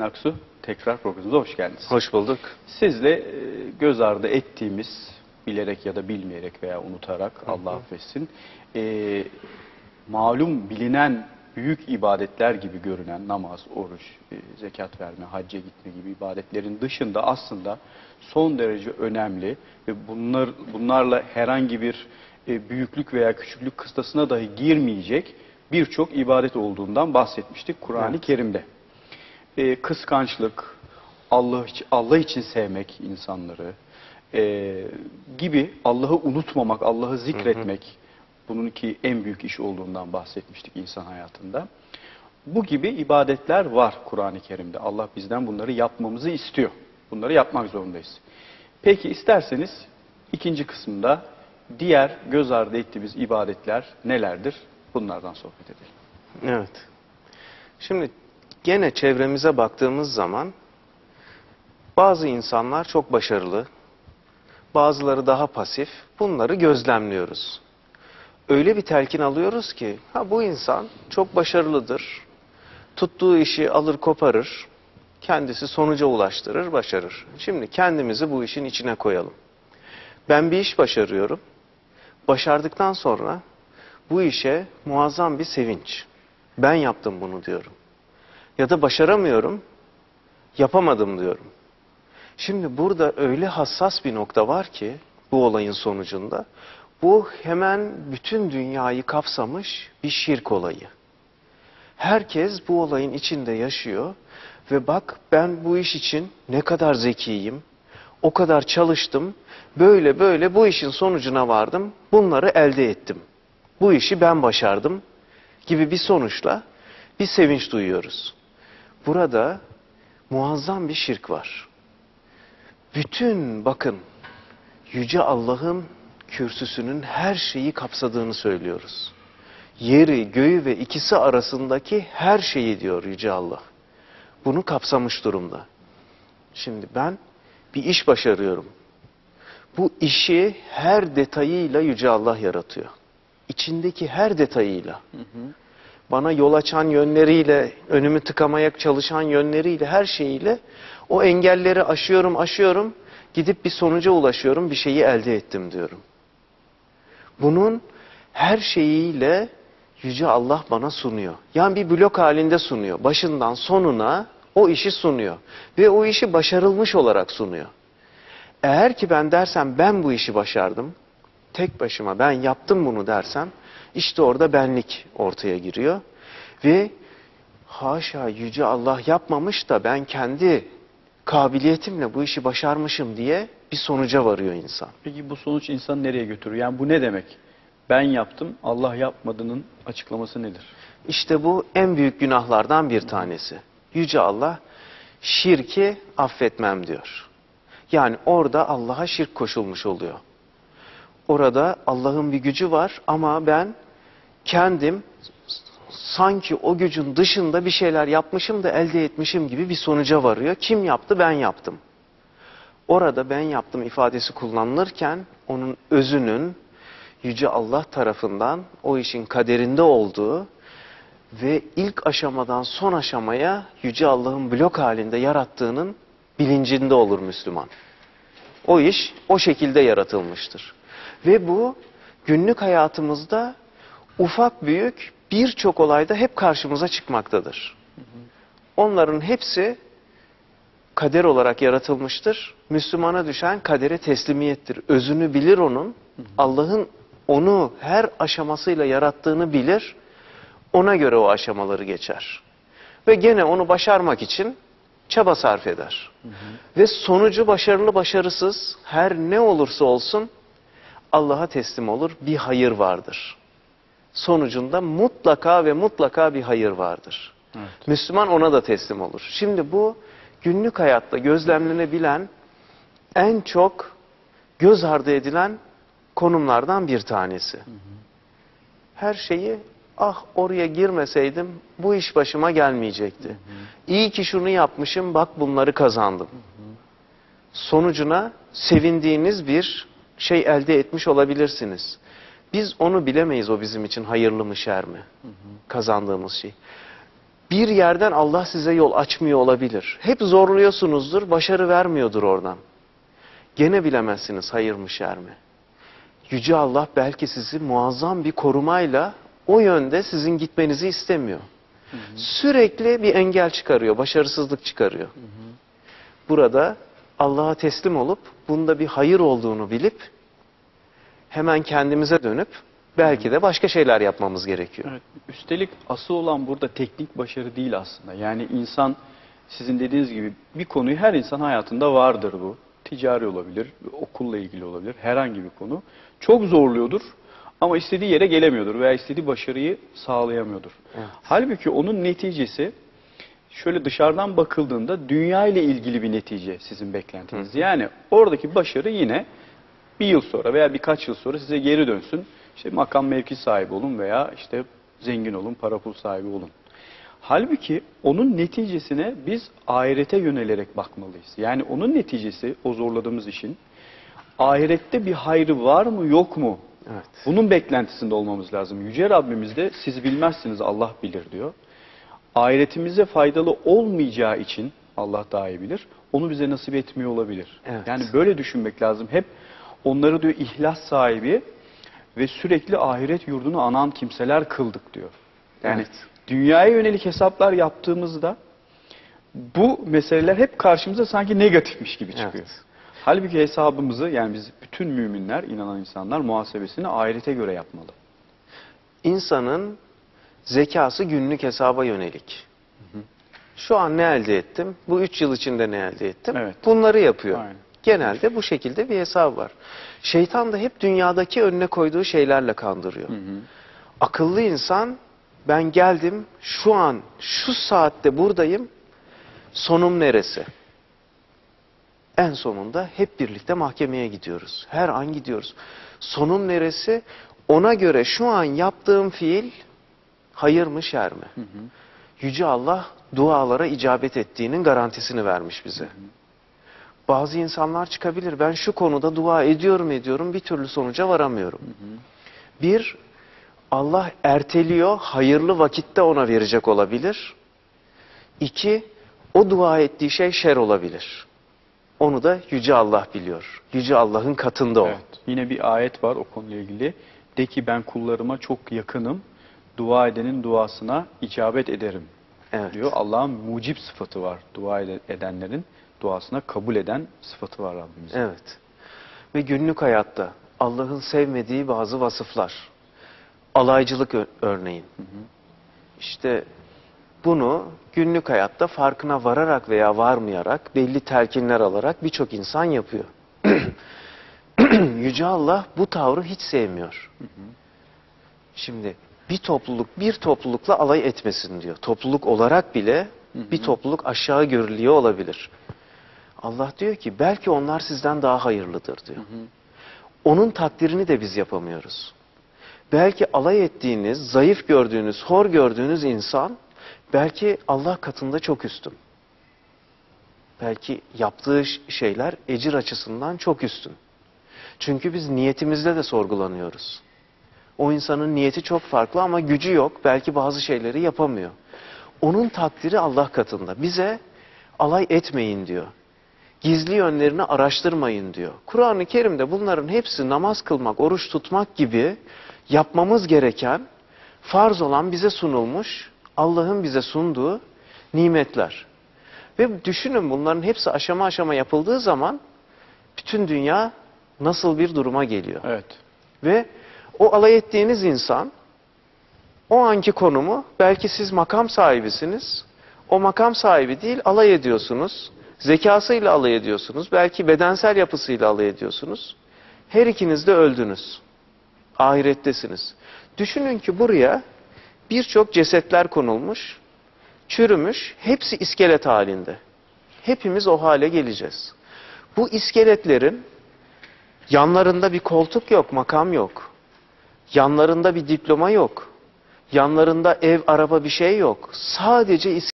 Nurettin Aksu. Tekrar programımıza hoş geldiniz. Hoş bulduk. Sizle e, göz ardı ettiğimiz, bilerek ya da bilmeyerek veya unutarak Allah affetsin, e, malum bilinen büyük ibadetler gibi görünen namaz, oruç, e, zekat verme, hacca gitme gibi ibadetlerin dışında aslında son derece önemli ve bunlar bunlarla herhangi bir e, büyüklük veya küçüklük kıstasına dahi girmeyecek birçok ibadet olduğundan bahsetmiştik Kur'an-ı Evet. Kerim'de. E, kıskançlık, Allah için, Allah için sevmek insanları e, gibi Allah'ı unutmamak, Allah'ı zikretmek bunun ki en büyük iş olduğundan bahsetmiştik insan hayatında. Bu gibi ibadetler var Kur'an-ı Kerim'de. Allah bizden bunları yapmamızı istiyor. Bunları yapmak zorundayız. Peki isterseniz ikinci kısımda diğer göz ardı ettiğimiz ibadetler nelerdir? Bunlardan sohbet edelim. Evet. Şimdi gene çevremize baktığımız zaman bazı insanlar çok başarılı, bazıları daha pasif. Bunları gözlemliyoruz. Öyle bir telkin alıyoruz ki ha bu insan çok başarılıdır. Tuttuğu işi alır koparır. Kendisi sonuca ulaştırır, başarır. Şimdi kendimizi bu işin içine koyalım. Ben bir iş başarıyorum. Başardıktan sonra bu işe muazzam bir sevinç. Ben yaptım bunu diyorum. Ya da başaramıyorum, yapamadım diyorum. Şimdi burada öyle hassas bir nokta var ki bu olayın sonucunda bu hemen bütün dünyayı kapsamış bir şirk olayı. Herkes bu olayın içinde yaşıyor ve bak ben bu iş için ne kadar zekiyim, o kadar çalıştım, böyle böyle bu işin sonucuna vardım, bunları elde ettim. Bu işi ben başardım gibi bir sonuçla bir sevinç duyuyoruz. Burada muazzam bir şirk var. Bütün bakın Yüce Allah'ın kürsüsünün her şeyi kapsadığını söylüyoruz. Yeri, göğü ve ikisi arasındaki her şeyi diyor Yüce Allah. Bunu kapsamış durumda. Şimdi ben bir iş başarıyorum. Bu işi her detayıyla Yüce Allah yaratıyor. İçindeki her detayıyla. Bana yol açan yönleriyle, önümü tıkamaya çalışan yönleriyle, her şeyiyle o engelleri aşıyorum, aşıyorum. Gidip bir sonuca ulaşıyorum, bir şeyi elde ettim diyorum. Bunun her şeyiyle Yüce Allah bana sunuyor. Yani bir blok halinde sunuyor. Başından sonuna o işi sunuyor. Ve o işi başarılmış olarak sunuyor. Eğer ki ben dersem ben bu işi başardım, tek başıma ben yaptım bunu dersem, işte orada benlik ortaya giriyor. Ve haşa Yüce Allah yapmamış da ben kendi kabiliyetimle bu işi başarmışım diye bir sonuca varıyor insan. Peki bu sonuç insanı nereye götürüyor? Yani bu ne demek? Ben yaptım, Allah yapmadığının açıklaması nedir? İşte bu en büyük günahlardan bir tanesi. Yüce Allah şirki affetmem diyor. Yani orada Allah'a şirk koşulmuş oluyor. Orada Allah'ın bir gücü var ama ben kendim sanki o gücün dışında bir şeyler yapmışım da elde etmişim gibi bir sonuca varıyor. Kim yaptı? Ben yaptım. Orada ben yaptım ifadesi kullanılırken onun özünün Yüce Allah tarafından o işin kaderinde olduğu ve ilk aşamadan son aşamaya Yüce Allah'ın blok halinde yarattığının bilincinde olur Müslüman. O iş o şekilde yaratılmıştır. Ve bu günlük hayatımızda ufak büyük birçok olayda hep karşımıza çıkmaktadır. Onların hepsi kader olarak yaratılmıştır. Müslümana düşen kadere teslimiyettir. Özünü bilir onun. Allah'ın onu her aşamasıyla yarattığını bilir. Ona göre o aşamaları geçer. Ve gene onu başarmak için çaba sarf eder. Ve sonucu başarılı başarısız her ne olursa olsun Allah'a teslim olur. Bir hayır vardır. Sonucunda mutlaka ve mutlaka bir hayır vardır. Evet. Müslüman ona da teslim olur. Şimdi bu günlük hayatta gözlemlenebilen en çok göz ardı edilen konumlardan bir tanesi. Her şeyi ah oraya girmeseydim bu iş başıma gelmeyecekti. İyi ki şunu yapmışım bak bunları kazandım. Sonucuna sevindiğiniz bir şey elde etmiş olabilirsiniz. Biz onu bilemeyiz o bizim için hayırlı mı şer mi kazandığımız şey. Bir yerden Allah size yol açmıyor olabilir. Hep zorluyorsunuzdur, başarı vermiyordur oradan. Gene bilemezsiniz hayır mı şer mi? Yüce Allah belki sizi muazzam bir korumayla o yönde sizin gitmenizi istemiyor. Sürekli bir engel çıkarıyor, başarısızlık çıkarıyor. Burada Allah'a teslim olup bunda bir hayır olduğunu bilip hemen kendimize dönüp belki de başka şeyler yapmamız gerekiyor. Evet. Üstelik asıl olan burada teknik başarı değil aslında. Yani insan sizin dediğiniz gibi bir konuyu her insan hayatında vardır bu. Ticari olabilir, okulla ilgili olabilir, herhangi bir konu. Çok zorluyordur ama istediği yere gelemiyordur veya istediği başarıyı sağlayamıyordur. Evet. Halbuki onun neticesi şöyle dışarıdan bakıldığında dünya ile ilgili bir netice sizin beklentiniz. Yani oradaki başarı yine bir yıl sonra veya birkaç yıl sonra size geri dönsün. İşte makam mevki sahibi olun veya işte zengin olun, para pul sahibi olun. Halbuki onun neticesine biz ahirete yönelerek bakmalıyız. Yani onun neticesi o zorladığımız işin ahirette bir hayrı var mı yok mu? Evet. Bunun beklentisinde olmamız lazım. Yüce Rabbimiz de siz bilmezsiniz Allah bilir diyor. Ahiretimize faydalı olmayacağı için Allah daha iyi bilir. Onu bize nasip etmiyor olabilir. Evet. Yani böyle düşünmek lazım. Hep onları diyor ihlas sahibi ve sürekli ahiret yurdunu anan kimseler kıldık diyor. Yani Evet. dünyaya yönelik hesaplar yaptığımızda bu meseleler hep karşımıza sanki negatifmiş gibi çıkıyor. Evet. Halbuki hesabımızı yani biz bütün müminler, inanan insanlar muhasebesini ahirete göre yapmalı. İnsanın zekası günlük hesaba yönelik. Şu an ne elde ettim? Bu üç yıl içinde ne elde ettim? Evet. Bunları yapıyor. Aynen. Genelde bu şekilde bir hesap var. Şeytan da hep dünyadaki önüne koyduğu şeylerle kandırıyor. Akıllı insan ben geldim şu an şu saatte buradayım sonum neresi? En sonunda hep birlikte mahkemeye gidiyoruz. Her an gidiyoruz. Sonum neresi? Ona göre şu an yaptığım fiil hayır mı şer mi? Yüce Allah dualara icabet ettiğinin garantisini vermiş bize. Bazı insanlar çıkabilir. Ben şu konuda dua ediyorum ediyorum bir türlü sonuca varamıyorum. Bir, Allah erteliyor, hayırlı vakitte ona verecek olabilir. İki, o dua ettiği şey şer olabilir. Onu da Yüce Allah biliyor. Yüce Allah'ın katında o. Evet. Yine bir ayet var o konuyla ilgili. De ki ben kullarıma çok yakınım. Dua edenin duasına icabet ederim. Evet. Diyor Allah'ın mucip sıfatı var. Dua ede- edenlerin duasına kabul eden sıfatı var Rabbimizin. Evet. Ve günlük hayatta Allah'ın sevmediği bazı vasıflar. Alaycılık örneğin. İşte bunu günlük hayatta farkına vararak veya varmayarak belli telkinler alarak birçok insan yapıyor. Yüce Allah bu tavrı hiç sevmiyor. Şimdi bir topluluk bir toplulukla alay etmesin diyor. Topluluk olarak bile bir topluluk aşağı görülüyor olabilir. Allah diyor ki belki onlar sizden daha hayırlıdır diyor. Onun takdirini de biz yapamıyoruz. Belki alay ettiğiniz, zayıf gördüğünüz, hor gördüğünüz insan belki Allah katında çok üstün. Belki yaptığı şeyler ecir açısından çok üstün. Çünkü biz niyetimizde de sorgulanıyoruz. O insanın niyeti çok farklı ama gücü yok. Belki bazı şeyleri yapamıyor. Onun takdiri Allah katında. Bize alay etmeyin diyor. Gizli yönlerini araştırmayın diyor. Kur'an-ı Kerim'de bunların hepsi namaz kılmak, oruç tutmak gibi yapmamız gereken, farz olan bize sunulmuş, Allah'ın bize sunduğu nimetler. Ve düşünün bunların hepsi aşama aşama yapıldığı zaman bütün dünya nasıl bir duruma geliyor. Evet. Ve o alay ettiğiniz insan o anki konumu belki siz makam sahibisiniz. O makam sahibi değil alay ediyorsunuz. Zekasıyla alay ediyorsunuz. Belki bedensel yapısıyla alay ediyorsunuz. Her ikiniz de öldünüz. Ahirettesiniz. Düşünün ki buraya birçok cesetler konulmuş, çürümüş, hepsi iskelet halinde. Hepimiz o hale geleceğiz. Bu iskeletlerin Yanlarında bir koltuk yok, makam yok. Yanlarında bir diploma yok. Yanlarında ev, araba bir şey yok. Sadece